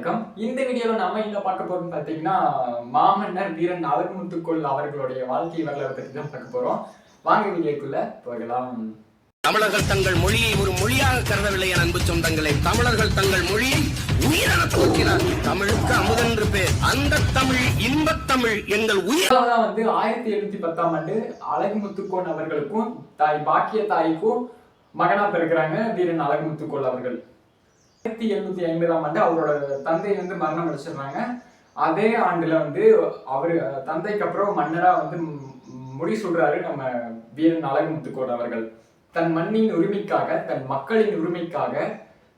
வணக்கம். இந்த வீடியோல நாம என்ன பார்க்க போறோம் பாத்தீங்கன்னா மாமன்னர் வீரன் அழகுமுத்துக்கொள் அவர்களுடைய வாழ்க்கை வரலாறு பத்தி தான் பார்க்க போறோம். வாங்க வீடியோக்குள்ள போகலாம். தமிழர்கள் தங்கள் மொழியை ஒரு மொழியாக கருதவில்லை என் அன்பு சொந்தங்களே. தமிழர்கள் தங்கள் மொழியை உயிரென துவக்கினார் தமிழுக்கு அமுதென்று பேர். அந்த தமிழ் இன்பத் தமிழ் எங்கள் உயிர். வந்து ஆயிரத்தி எழுநூத்தி பத்தாம் ஆண்டு அழகுமுத்துக்கோன் அவர்களுக்கும் தாய் பாக்கிய தாய்க்கும் மகனா பிறக்கிறாங்க வீரன் அழகுமுத்துக்கோள் அவர்கள். ஆயிரத்தி எழுநூத்தி ஐம்பதாம் ஆண்டு அவரோட தந்தை வந்து மரணம் அடைச்சிடுறாங்க அதே ஆண்டுல வந்து அவரு தந்தைக்கு அப்புறம் மன்னரா வந்து முடி சொல்றாரு நம்ம வீரன் அழகுமுத்துக்கோள் அவர்கள். தன் மண்ணின் உரிமைக்காக தன் மக்களின் உரிமைக்காக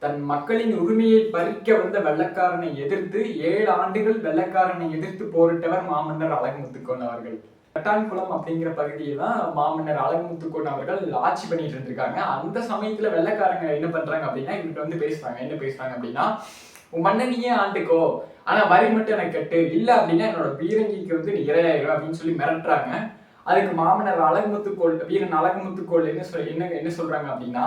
தன் மக்களின் உரிமையை பறிக்க வந்த வெள்ளக்காரனை எதிர்த்து ஏழு ஆண்டுகள் வெள்ளக்காரனை எதிர்த்து போரிட்டவர் மாமன்னர் அழகுமுத்துக்கோன் அவர்கள். கட்டான்குளம் அப்படிங்கிற பகுதியை தான் மாமன்னர் அழகுமுத்துக்கோன் அவர்கள் ஆட்சி பண்ணிட்டு இருந்திருக்காங்க. அந்த சமயத்துல வெள்ளக்காரங்க என்ன பண்றாங்க அப்படின்னா இவர்கிட்ட வந்து பேசுறாங்க. என்ன பேசுறாங்க அப்படின்னா உன் மன்னனையே ஆண்டுக்கோ. ஆனா வரி மட்டும் எனக்கு கட்டு. இல்ல அப்படின்னா என்னோட பீரங்கிக்கு வந்து நீ இரையாயிரும் அப்படின்னு சொல்லி மிரட்டுறாங்க. அதுக்கு மாமன்னர் அழகுமுத்துக்கோள் வீரன் அழகுமுத்துக்கோள் என்ன சொல் என்ன என்ன சொல்றாங்க அப்படின்னா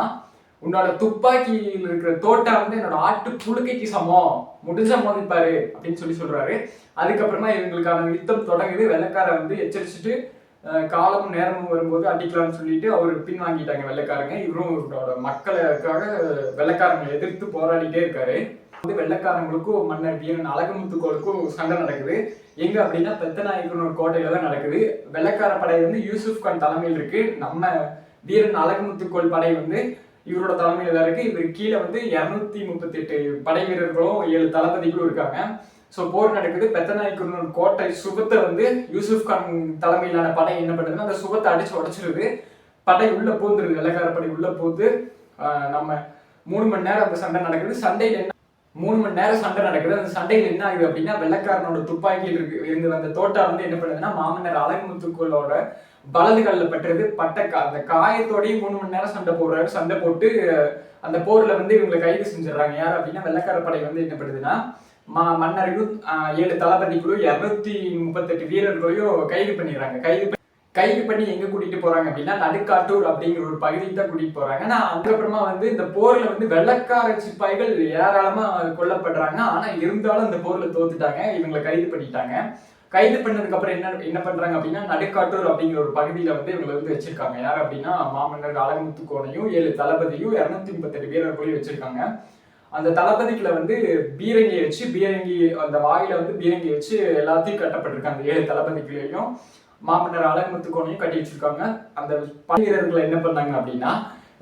உன்னோட துப்பாக்கியில் இருக்கிற தோட்டா வந்து என்னோட ஆட்டு புழுக்கைக்கு சமம். முடிஞ்ச மோதிப்பாரு அப்படின்னு சொல்லி சொல்றாரு. அதுக்கப்புறமா இவங்களுக்கான யுத்தம் தொடங்குது. வெள்ளக்கார வந்து எச்சரிச்சுட்டு காலமும் நேரமும் வரும்போது அடிக்கலாம்னு சொல்லிட்டு அவர் பின் வாங்கிட்டாங்க வெள்ளைக்காரங்க. இவரும் இவரோட மக்களுக்காக வெள்ளைக்காரங்களை எதிர்த்து போராடிட்டே இருக்காரு. வந்து வெள்ளைக்காரங்களுக்கும் மன்னர் வீரன் அழகமுத்துக்கோளுக்கும் சண்டை நடக்குது. எங்க அப்படின்னா பெத்தநாயக்கனூர் கோட்டையில தான் நடக்குது. வெள்ளைக்கார படை வந்து யூசுப் கான் தலைமையில் இருக்கு. நம்ம வீரன் அழகுமுத்துக்கோள் படை வந்து இவரோட தலைமையில தான் இருக்கு. இவர் கீழே வந்து இரநூத்தி முப்பத்தி எட்டு படை வீரர்களும் ஏழு தளபதிகளும் இருக்காங்க. ஸோ போர் நடக்குது. பெத்தநாயக்கனூர் கோட்டை சுபத்தை வந்து யூசுப் கான் தலைமையிலான படை என்ன பண்ணுதுன்னா அந்த சுபத்தை அடிச்சு உடைச்சிருது. படை உள்ள பூந்துருது. வெள்ளைக்கார படை உள்ள பூந்து நம்ம மூணு மணி நேரம் அந்த சண்டை நடக்குது. சண்டையில் என்ன மூணு மணி நேரம் சண்டை நடக்குது. அந்த சண்டையில் என்ன ஆகுது அப்படின்னா வெள்ளக்காரனோட துப்பாக்கியில் இருக்கு இருந்து வந்த தோட்டா வந்து என்ன பண்ணுதுன்னா மாமன்னர் அழகுமுத்துக்குள்ளோட வலது கல்ல பட்டுறது. பட்ட அந்த காயத்தோடய மூணு மணி நேரம் சண்டை போடுறாரு. சண்டை போட்டு அந்த போர்ல வந்து இவங்களை கைது செஞ்சிடறாங்க. யார் அப்படின்னா வெள்ளக்கார படை வந்து என்ன பண்ணுதுன்னா மா மன்னர்களும் ஏழு தளபதிகளும் இருநூத்தி முப்பத்தெட்டு வீரர்களையும் கைது பண்ணிடுறாங்க. கைது பண்ணி- கைது பண்ணி எங்க கூட்டிட்டு போறாங்க அப்படின்னா நடுக்காட்டூர் அப்படிங்கிற ஒரு பகுதிக்கு தான் கூட்டிட்டு போறாங்க. ஆனால் அதுக்கப்புறமா வந்து இந்த போர்ல வந்து வெள்ளக்கார சிப்பாய்கள் ஏராளமா கொல்லப்படுறாங்க. ஆனா இருந்தாலும் அந்த போர்ல தோத்துட்டாங்க. இவங்களை கைது பண்ணிட்டாங்க. கைது பண்ணதுக்கு அப்புறம் என்ன என்ன பண்றாங்க அப்படின்னா நடுக்காட்டூர் அப்படிங்கிற ஒரு பகுதியில வந்து இவங்களை வந்து வச்சிருக்காங்க. யார் அப்படின்னா மாமன்னர் அழகுமுத்துக்கோனையும் ஏழு தளபதியும் இருநூத்தி முப்பத்தெட்டு வீரர்களையும் வச்சிருக்காங்க. அந்த தளபதிக்குள்ள வந்து பீரங்கி வச்சு பீரங்கி அந்த வாயில வந்து பீரங்கி வச்சு எல்லாத்தையும் கட்டப்பட்டிருக்காங்க அந்த ஏழு தளபதிகளையும். மாமன்னர் அழகுமுத்துக்கோனையும் கட்டி வச்சிருக்காங்க. அந்த படை என்ன பண்ணாங்க அப்படின்னா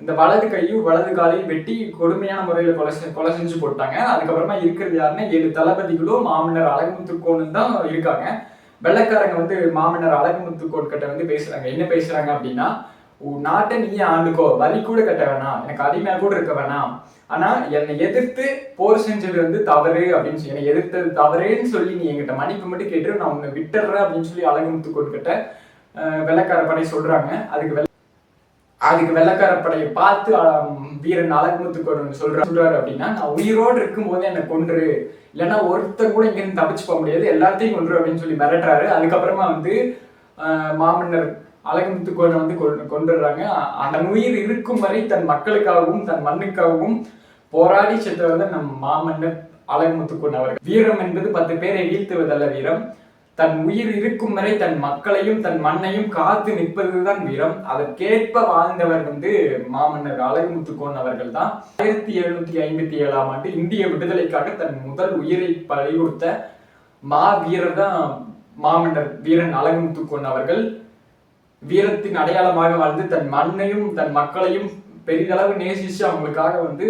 இந்த வலது கையும் வலது காலையும் வெட்டி கொடுமையான முறையில் கொலை கொலை செஞ்சு போட்டாங்க. அதுக்கப்புறமா இருக்கிறது யாருன்னா ஏழு தளபதிகளும் மாமன்னர் அழகுமுத்துக்கோனும் தான் இருக்காங்க. வெள்ளக்காரங்க வந்து மாமன்னர் அழகுமுத்துக்கோன் கிட்ட வந்து பேசுறாங்க. என்ன பேசுறாங்க அப்படின்னா உன் நாட்டை நீயே ஆண்டுக்கோ. வரி கூட கட்ட வேணாம். எனக்கு அடிமையாக கூட இருக்க வேணாம். ஆனா என்னை எதிர்த்து போர் செஞ்சது வந்து தவறு அப்படின்னு சொல்லி என்னை எதிர்த்தது தவறுன்னு சொல்லி நீ எங்கிட்ட மன்னிப்பு மட்டும் கேட்டு நான் உன்னை விட்டுறேன் அப்படின்னு சொல்லி அழகுமுத்துக்கோன் கிட்ட அஹ், வெள்ளைக்கார படை சொல்றாங்க. அதுக்கு வெள்ள அதுக்கு வெள்ளக்கார படையை பார்த்து வீரன் வீரன் அழகுமுத்துக்கோன் சொல்றாரு சொல்றாரு அப்படின்னா நான் உயிரோடு இருக்கும்போது என்னை கொன்று. இல்லைன்னா ஒருத்தர் கூட இங்கேருந்து தப்பிச்சு போக முடியாது. எல்லாத்தையும் கொன்று அப்படின்னு சொல்லி மிரட்டுறாரு. அதுக்கப்புறமா வந்து மாமன்னர் அழகுமுத்துக்கோனை வந்து கொண்டு கொண்டுடுறாங்க. அந்த உயிர் இருக்கும் வரை தன் மக்களுக்காகவும் தன் மண்ணுக்காகவும் போராடி சென்றவர் தான் நம் மாமன்னர் அழகுமுத்துக்கோன் அவர்கள் வீரம் என்பது பத்து பேரை வீழ்த்துவதல்ல வீரம். தன் உயிர் இருக்கும் வரை தன் மக்களையும் தன் மண்ணையும் காத்து நிற்பதுதான் வீரம். அதற்கேற்ப வாழ்ந்தவர் வந்து மாமன்னர் அழகுமுத்துக்கோன் அவர்கள் தான். ஆயிரத்தி எழுநூத்தி ஐம்பத்தி ஏழாம் ஆண்டு இந்திய விடுதலைக்காக தன் முதல் உயிரை பறிகொடுத்த மா வீரர் தான் மாமன்னர் வீரன் அழகுமுத்துக்கோன் அவர்கள் வீரத்தின் அடையாளமாக வாழ்ந்து தன் மண்ணையும் தன் மக்களையும் பெரிதளவு நேசிச்சு அவங்களுக்காக வந்து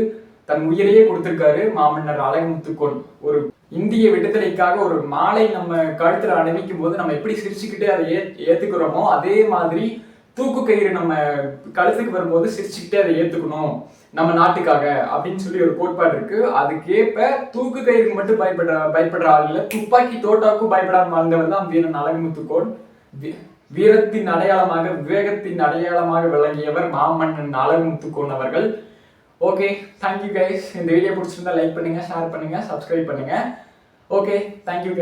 தன் உயிரையே கொடுத்திருக்காரு மாமன்னர் அழகுமுத்துக்கோன். ஒரு இந்திய விடுதலைக்காக ஒரு மாலை நம்ம கழுத்துல அணிவிக்கும் போது நம்ம எப்படி சிரிச்சுக்கிட்டு அதை ஏ ஏத்துக்கிறோமோ அதே மாதிரி தூக்கு கயிறு நம்ம கழுத்துக்கு வரும்போது சிரிச்சுக்கிட்டே அதை ஏத்துக்கணும் நம்ம நாட்டுக்காக அப்படின்னு சொல்லி ஒரு கோட்பாடு இருக்கு. அதுக்கேற்ப தூக்கு கயிறுக்கு மட்டும் பயப்படுற பயப்படுற ஆள் இல்லை துப்பாக்கி தோட்டாவுக்கும் பயப்படாம வாழ்ந்தவர் தான் வீரன் அழகுமுத்துக்கோன். வீரத்தின் அடையாளமாக விவேகத்தின் அடையாளமாக விளங்கியவர் மாமன்னன் அழகுமுத்துக்கோன் அவர்கள். ஓகே தேங்க்யூ கைஸ் இந்த வீடியோ பிடிச்சிருந்தா லைக் பண்ணுங்க ஷேர் பண்ணுங்க சப்ஸ்கிரைப் பண்ணுங்க. Okay thank you